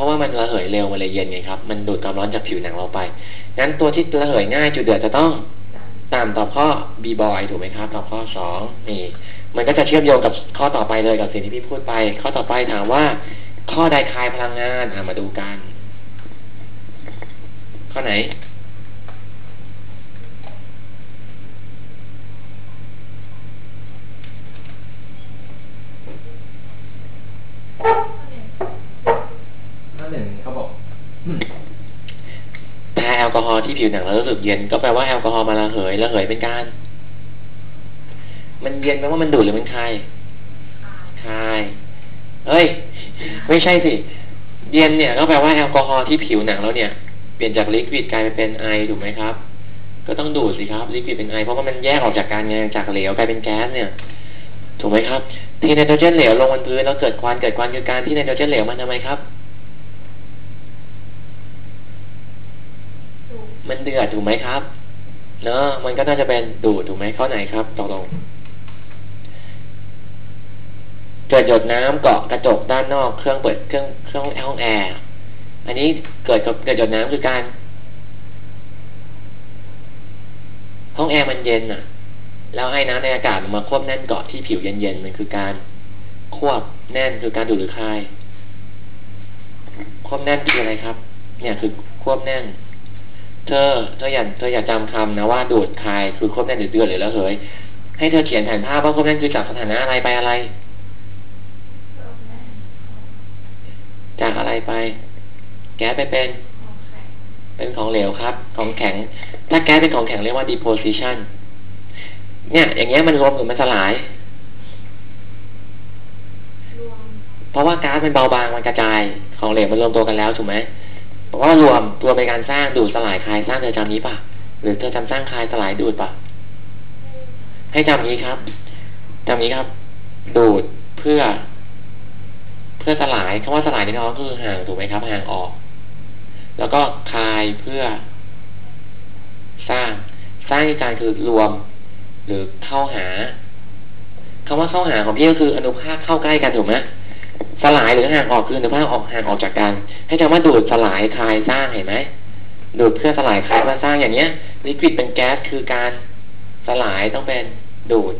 ราะว่ามันระเหยเร็วมันเลยเย็นไงครับ มันดูดความร้อนจากผิวหนังเราไป งั้นตัวที่ระเหยง่ายจุดเดือดจะต้องตามต่อข้อ b บอยถูกไหมครับต่อข้อสองนี่ มันก็จะเชื่อมโยงกับข้อต่อไปเลยกับสิ่งที่พี่พูดไป ข้อต่อไปถามว่า ข้อใดคลายพลังงานอ่ามาดูกัน ข้อไหนข้อหนึ่งเขาบอกแพ้แอ ล์ที่ผิวหนังแล้วรู้สึกเย็น ก็แปลว่าแอลกอฮอล์มาระเหยระเหยเป็นการ มันเย็นแปลว่ามันดูดหรือมันคายคายเอ้ย ไม่ใช่สิ เย็นเนี่ยก็แปลว่าแอลกอฮอล์ที่ผิวหนังแล้วเนี่ย เปลี่ยนจากลิควิดกลายไปเป็นไอถูกไหมครับ ก็ต้องดูดสิครับ ลิควิดเป็นไอเพราะว่ามันแยกออกจากการไงจากเหลวกลายเป็นแก๊สเนี่ย ถูกไหมครับ ที่ไนโตรเจนเหลวลงบนพื้นแล้วเกิดควันเกิดควันคือการที่ไนโตรเจนเหลวมันทำไมครับ มันเดือดถูกไหมครับเนาะมันก็น่าจะเป็นดูดถูกไหมข้อไหนครับตกลงเกิดหยดน้ำเกาะกระจกด้านนอกเครื่องเปิดเครื่องเครื่องห้องแอร์อันนี้เกิดกับเกิดหยดน้ำคือการ ห้องแอร์มันเย็นอะ แล้วไอ้น้ำในอากาศมันมาควบแน่นเกาะที่ผิวเย็นๆมันคือการควบแน่นคือการดูดหรือคลายควบแน่นคืออะไรครับ เนี่ยคือควบแน่น เธอ เธออย่าเธออย่าจำคำนะว่าดูดคายคือควบแน่นหรือเดือดหรือละเหย ให้เธอเขียนแผนภาพว่าควบแน่นคือจากสถานะอะไรไปอะไร จากอะไรไป แก๊สไปเป็น เป็นของเหลวครับ ของแข็ง ถ้าแก๊สเป็นของแข็งเรียกว่า deposition เนี่ย อย่างเงี้ยมันรวมหรือมันสลาย เพราะว่าก๊าซมันเบาบางมันกระจาย ของเหลวมันรวมตัวกันแล้วถูกไหม เพราะว่ารวมตัวเป็นการสร้างดูดสลายคลายสร้างเธอจำนี้ป่ะ หรือเธอจำสร้างคลายสลายดูดป่ะ ให้จำนี้ครับจำนี้ครับ ดูดเพื่อ เพื่อสลายคำว่าสลายในท้องคือห่างถูกไหมครับห่างออก แล้วก็คลายเพื่อ สร้างสร้างการคือรวม หรือเข้าหาคำว่าเข้าหาของพี่ก็คืออนุภาคเข้าใกล้กันถูกไหม สลายหรือห่างออกคืออนุภาคออกห่างออกจากกัน ให้คำว่าดูดสลายคลายสร้างเห็นไหมดูดเพื่อสลายคลายเพื่อสร้างอย่างเนี้ยลิควิดเป็นแก๊สคือการสลายต้องเป็นดูด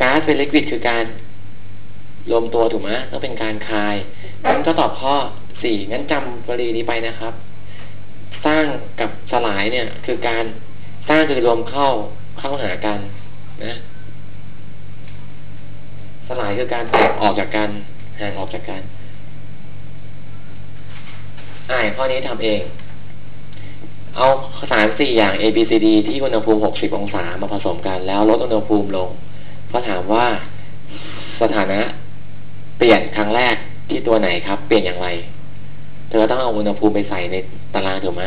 ก๊าซเป็นลิควิดคือการรวมตัวถูกไหมต้องเป็นการคลายงั้นก็ตอบข้อสี่งั้นจำกรณีนี้ไปนะครับ สร้างกับสลายเนี่ย คือการสร้างคือรวมเข้าเข้าหากันนะ สลายคือการแตกออกจากกัน ห่างออกจากกันอ่านข้อนี้ทำเอง เอาสารสี่อย่าง A B C D ที่อุณหภูมิหกสิบองศามาผสมกันแล้วลดอุณหภูมิลงก็ถามว่าสถานะเปลี่ยนครั้งแรกที่ตัวไหนครับ เปลี่ยนอย่างไร เธอต้องเอาอุณหภูมิไปใส่ในตารางถูกไหม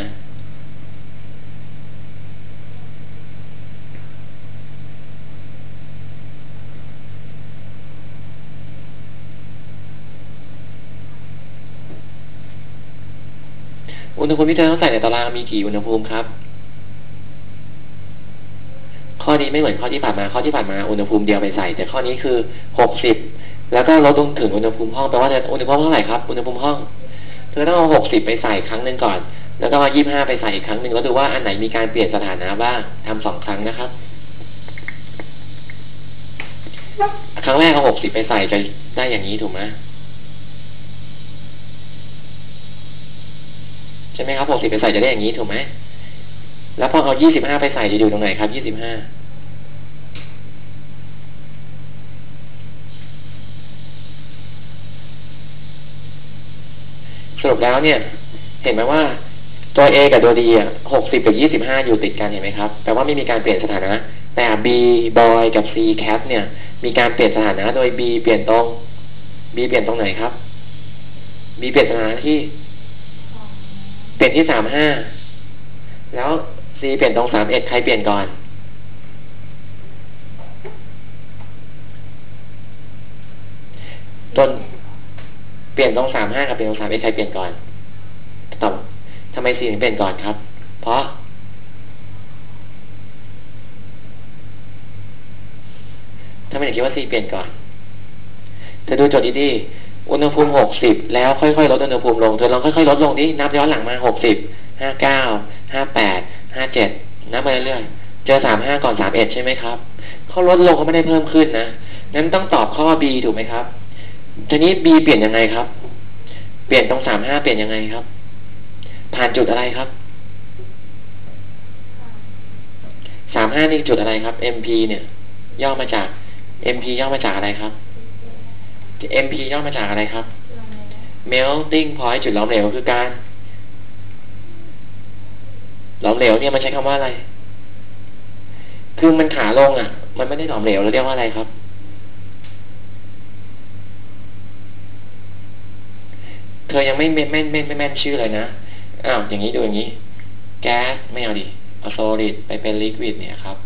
อุณหภูมิที่เธอต้องใส่ในตารางมีกี่อุณหภูมิครับ ข้อนี้ไม่เหมือนข้อที่ผ่านมา ข้อที่ผ่านมาอุณหภูมิเดียวไปใส่ แต่ข้อนี้คือหกสิบแล้วก็ลดลงถึงอุณหภูมิห้องแปลว่าอุณหภูมิห้องเท่าไหร่ครับอุณหภูมิห้องเธอต้องเอาหกสิบไปใส่ครั้งหนึ่งก่อน แล้วก็ยี่ห้าไปใส่อีกครั้งหนึ่งแล้วดูว่าอันไหนมีการเปลี่ยนสถานะบ้างทำสองครั้งนะครับ ครั้งแรกเอาหกสิบไปใส่จะได้อย่างนี้ถูกไหม ใช่ไหมครับหกสิบไปใส่จะได้อย่างนี้ถูกไหมแล้วพอเอายี่สิบห้าไปใส่จะอยู่ตรงไหนครับยี่สิบห้าสรุปแล้วเนี่ย เห็นไหมว่าตัว A กับตัว D อะหกสิบกับยี่สิบห้าอยู่ติดกันเห็นไหมครับ แปลว่าไม่มีการเปลี่ยนสถานะ แต่ B boy กับ C cat เนี่ย มีการเปลี่ยนสถานะโดย B เปลี่ยนตรง B เปลี่ยนตรงไหนครับ B เปลี่ยนสถานะที่ ลี่ยนที่สามห้าแล้ว C เปลี่ยนตรงสามเอ็ดใครเปลี่ยนก่อนจนเปลี่ยนตรงสามห้ากับเปลี่ยนตรงสามเอ็ดใครเปลี่ยนก่อนตอบทำไมสี่ถึงเปลี่ยนก่อนครับ เพราะ ทำไมถึงคิดว่าสี่เปลี่ยนก่อนเธอดูโจทย์ดี อุณหภูมิหกสิบแล้วค่อยๆลดอุณหภูมิลงเธอลองค่อยๆลดลงดินับย้อนหลังมาหกสิบห้าเก้าห้าแปดห้าเจ็ดนับไปเรื่อยๆเจอสามห้าก่อนสามเอ็ดใช่ไหมครับเขาลดลงเขาไม่ได้เพิ่มขึ้นนะนั้นต้องตอบข้อ B ถูกไหมครับ ทีนี้ B เปลี่ยนยังไงครับ เปลี่ยนตรงสามห้าเปลี่ยนยังไงครับ ผ่านจุดอะไรครับสามห้านี่จุดอะไรครับ MP เนี่ย ย่อมาจาก MP ย่อมาจากอะไรครับ MP ย่อมาจากอะไรครับ melting point จุดหลอมเหลวคือการหลอมเหลวเนี่ยมันใช้คำว่าอะไร คือมันขาลงอะ มันไม่ได้หลอมเหลวเราเรียกว่าอะไรครับ เธอยังไม่ไม่ไม่ไม่ไม่แม่นชื่อเลยนะ อ้าว อย่างนี้ดูอย่างนี้ แก๊สไม่เอาดิ เอาโซลิดไปเป็นลิควิดเนี่ยครับ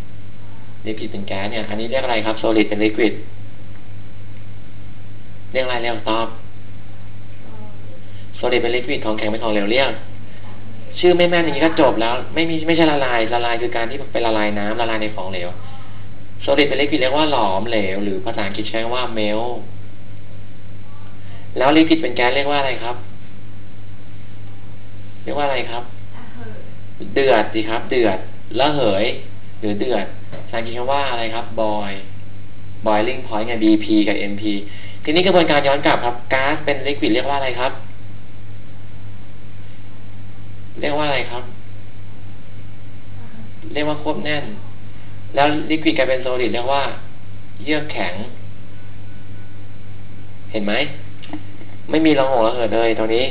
ลิควิดเป็นแก๊สเนี่ย อันนี้เรียกอะไรครับ โซลิดเป็นลิควิด เรียกอะไรเรียกตอบโซลิดเป็นลิควิดของแข็งเป็นของเหลวเรียกชื่อไม่แม่นอย่างนี้ก็จบแล้ว ไม่มีไม่ใช่ละลายละลายคือการที่ไปละลายน้ำละลายในของเหลวโซลิดเป็นลิควิดเรียกว่าหลอมเหลว หรือภาษาอังกฤษใช้ว่าเมลแล้วลิควิดเป็นแก๊สเรียกว่าอะไรครับ เรียกว่าอะไรครับ เดือดสิครับ เดือดละเหย หรือเดือดภาษาอังกฤษคำว่าอะไรครับ boil boiling point ไง BP กับ MP ทีนี้กระบวนการย้อนกลับครับก๊าซเป็นลิควิดเรียกว่าอะไรครับ เรียกว่าอะไรครับ เรียกว่าควบแน่น แล้วลิควิดกลายเป็นโซลิดเรียกว่า เยือกแข็ง เห็นไหม ไม่มีระหงระเหิดเลยตรงนี้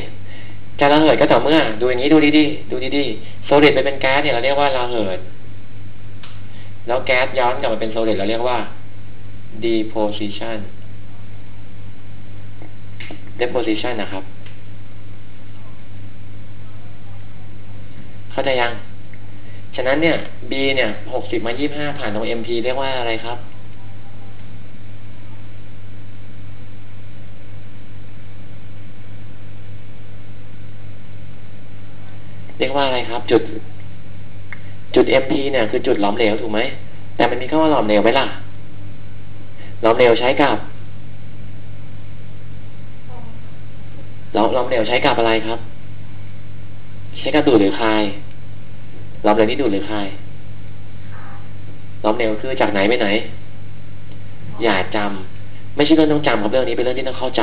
จะระเหิดก็ต่อเมื่อ ดูอย่างนี้ดูดีๆดูดีๆโซลิดไปเป็นแก๊สเนี่ยเราเรียกว่าระเหิด แล้วแก๊สย้อนกลับมาเป็นโซลิดเราเรียกว่า deposition deposition นะครับ เข้าใจยัง ฉะนั้นเนี่ย B เนี่ยหกสิบมายี่ห้าผ่านตรง MP เรียกว่าอะไรครับ เรียกว่าอะไรครับ จุด จุด MP เนี่ยคือจุดหลอมเหลวถูกไหม แต่มันมีคำว่าหลอมเหลวไหมล่ะ หลอมเหลวใช้กับห ลอมหลอมเหลวใช้กับอะไรครับ ใช้กับดูดหรือคายหลอมเหลวนี่ดูดหรือคายหลอมเหลวคือจากไหนไปไหน อย่าจำไม่ใช่เรื่องต้องจำครับเรื่องนี้เป็นเรื่องที่ต้องเข้าใจ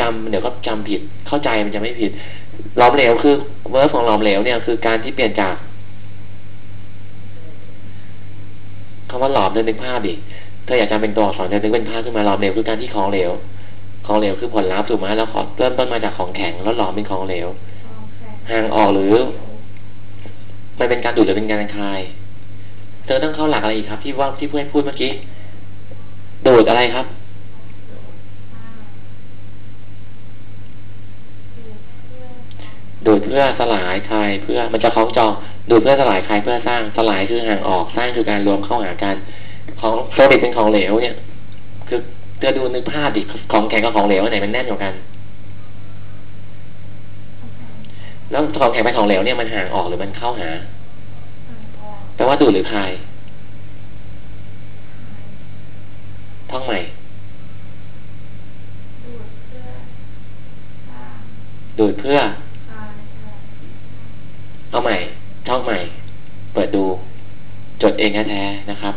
จำเดี๋ยวก็จำผิด เข้าใจมันจะไม่ผิดหลอมเหลวคือเวิร์ของหลอมเหลวเนี่ยคือการที่เปลี่ยนจากคำว่าหลอมเดินนึกภาพดิเธออยากจำเป็นตัวอักษรเดินนึกเป็นภาพขึ้นมาหลอมเหลวคือการที่ของเหลว ของเหลวคือผลลัพธ์ถูกไหมแล้วเริ่มต้นมาจากของแข็งแล้วหลอมเป็นของเหลวห่างออกหรือ มันเป็นการดูดหรือเป็นการคาย เธอต้องเข้าหลักอะไรอีกครับ ที่ว่าที่เพื่อนพูดเมื่อกี้ดูดอะไรครับดูดเพื่อสลายคายเพื่อมันจะคล้องจองดูดเพื่อสลายคายเพื่อสร้างสลายคือห่างออกสร้างคือการรวมเข้าหากันของโซลิดเป็นของเหลวเนี่ย คือ เธอดูนึกภาพดิของแข็งกับของเหลวไหนมันแน่นกว่ากัน แล้วของแข็งไปของเหลวเนี่ยมันห่างออกหรือมันเข้าหาแปลว่าดูดหรือคายท่องใหม่ดูดเพื่อ เอาใหม่ ท่องใหม่ เปิดดู จดเองแท้ๆนะครับ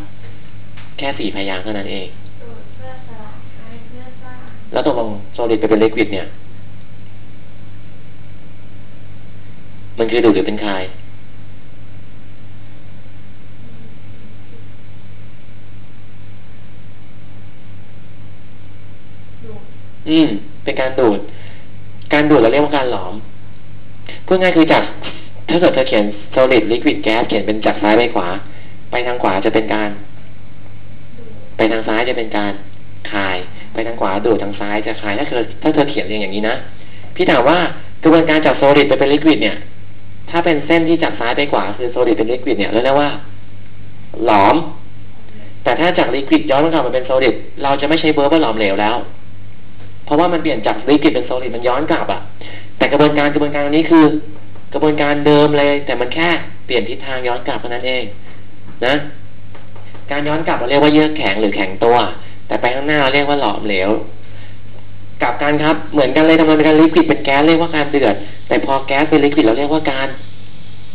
แค่สี่พยางค์เท่านั้นเอง แล้วตกลงโซลิดไปเป็นลิควิดเนี่ย มันคือดูดหรือเป็นคาย อืม เป็นการดูด การดูดเราเรียกว่าการหลอมพูดง่ายคือจาก ถ้าเกิดเธอเขียน solid liquid gas เขียนเป็นจากซ้ายไปขวา ไปทางขวาจะเป็นการ ไปทางซ้ายจะเป็นการคาย ไปทางขวาดูดทางซ้ายจะคายถ้าเธอถ้าเธอเขียนเรียงอย่างนี้นะพี่ถามว่ากระบวนการจาก solid ไปเป็น liquid เนี่ย ถ้าเป็นเส้นที่จากซ้ายไปขวาคือ solid เป็น liquid เนี่ยเรียกว่า หลอม แต่ถ้าจาก liquid ย้อนกลับมาเป็น solid เราจะไม่ใช้เบอร์ว่าหลอมเหลวแล้ว เพราะว่ามันเปลี่ยนจาก liquid เป็น solid มันย้อนกลับอะแต่กระบวนการกระบวนการนี้คือ กระบวนการเดิมเลย แต่มันแค่เปลี่ยนทิศทางย้อนกลับเท่านั้นเอง นะ การย้อนกลับเราเรียกว่าเยื่อแข็งหรือแข็งตัว แต่ไปข้างหน้าเราเรียกว่าหลอมเหลวกลับกันครับเหมือนกันเลยทำงานเป็นการลิควิดเป็นแก๊สเรียกว่าการเดือด แต่พอแก๊สเป็นลิควิดเราเรียกว่าการ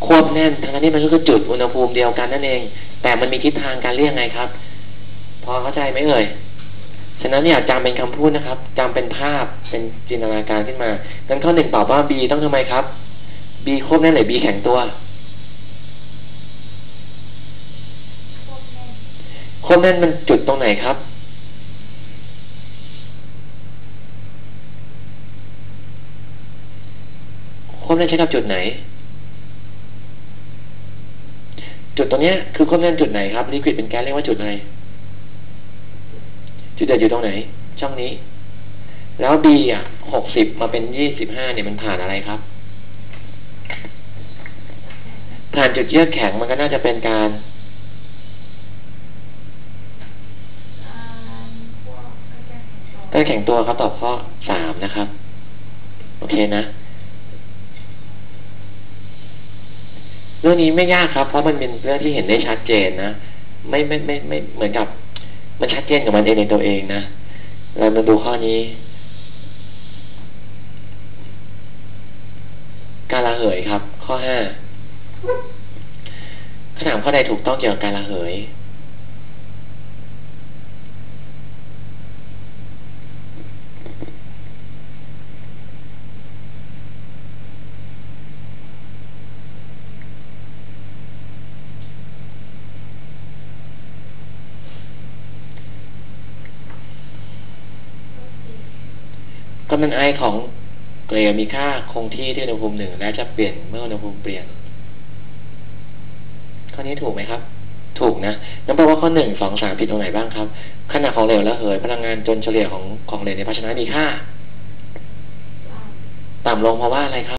ควบแน่นทั้งนี้มันก็คือจุดอุณหภูมิเดียวกันนั่นเอง แต่มันมีทิศทางการเรียกไงครับ พอเข้าใจไหมเอ่ยฉะนั้นเนี่ยจำเป็นคำพูดนะครับจำเป็นภาพเป็นจินตนาการขึ้นมางั้นข้อหนึ่งตอบว่า B ต้องทำไมครับ B ควบแน่นหรือ B แข็งตัวควบแน่นมันจุดตรงไหนครับ ควบ แน่นใช้กับจุดไหน จุดตรงนี้ยคือควบแน่นจุดไหนครับลิควิดเป็นแก๊สเรียกว่าจุดอะไรจุดเดือดอยู่ตรงไหน ช่องนี้ แล้ว B อะหกสิบมาเป็นยี่สิบห้าเนี่ยมันผ่านอะไรครับ ผ่านจุดเยือกแข็งมันก็น่าจะเป็นการการแข็งตัวครับตอบข้อสามนะครับ โอเคนะ เรื่องนี้ไม่ยากครับ เพราะมันเป็นเรื่องที่เห็นได้ชัดเจนนะไม่ไม่ไม่ไม่เหมือนกับ มันชัดเจนกับมันเองในตัวเองนะเรามาดูข้อนี้ การละเหยครับ ข้อห้าขถามข้อใดถูกต้องเกี่ยวกับการละเหย กำลังไอของเกลียมีค่าคงที่ที่อุณหภูมิหนึ่งและจะเปลี่ยนเมื่ออุณหภูมิเปลี่ยน ข้อนี้ถูกไหมครับ ถูกนะนั่นแปลว่าข้อหนึ่งสองสามผิดตรงไหนบ้างครับ ขนาดของเหลวและเหยพลังงานจนเฉลี่ยของของเหลวในภาชนะมีค่า ต่ำลงเพราะว่าอะไรครับ